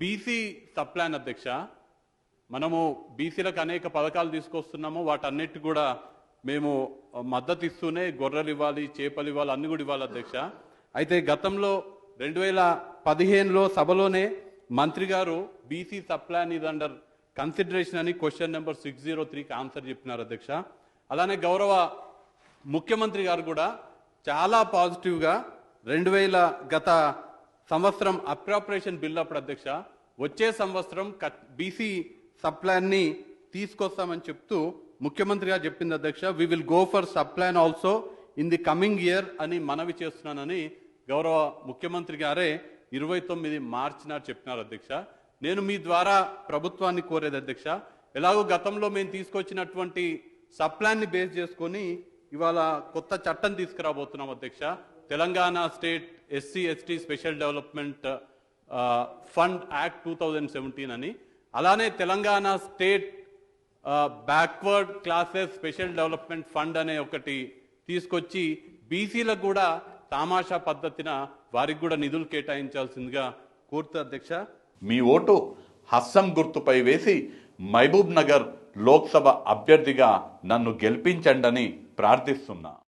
BC sub plan అధ్యక్ష మనము బీసీలకు అనేక పథకాలు తీసుకొస్తున్నాము. వాటన్నిటి కూడా మేము మద్దతు ఇస్తూనే గొర్రెలు ఇవ్వాలి చేపలు ఇవ్వాలి అన్ని కూడా ఇవ్వాలి అధ్యక్ష. అయితే గతంలో రెండు వేల పదిహేనులో సభలోనే మంత్రి గారు బీసీ సప్లాన్ ఇది అండర్ కన్సిడరేషన్ అని క్వశ్చన్ నెంబర్ సిక్స్ జీరో త్రీకి ఆన్సర్ చెప్పినారు అధ్యక్ష. అలానే గౌరవ ముఖ్యమంత్రి గారు కూడా చాలా పాజిటివ్గా రెండు వేల గత సంవత్సరం అప్రాపరేషన్ బిల్ అప్పుడు అధ్యక్ష వచ్చే సంవత్సరం బీసీ సప్లాన్ని తీసుకొస్తామని చెప్తూ ముఖ్యమంత్రి గారు చెప్పింది అధ్యక్ష we will go for sub plan also in the coming year అని మనవి చేస్తున్నానని గౌరవ ముఖ్యమంత్రి గారే ఇరవై తొమ్మిది మార్చి నాడు చెప్పినారు అధ్యక్ష. నేను మీ ద్వారా ప్రభుత్వాన్ని కోరేది అధ్యక్ష ఎలాగో గతంలో మేము తీసుకొచ్చినటువంటి సప్లాన్ని బేస్ చేసుకొని ఇవాళ కొత్త చట్టం తీసుకురాబోతున్నాం అధ్యక్ష. Telangana state SC ST special development fund act two thousand seventeen అని. అలానే Telangana state backward classes special development fund అనే ఒకటి తీసుకొచ్చి బీసీలకు కూడా తామాషా పద్ధతిన వారికి కూడా నిధులు కేటాయించాల్సిందిగా కోరుతా అధ్యక్ష. మీ ఓటు హస్సం గుర్తుపై వేసి మహబూబ్ నగర్ లోక్సభ అభ్యర్థిగా నన్ను గెలిపించండని ప్రార్థిస్తున్నా.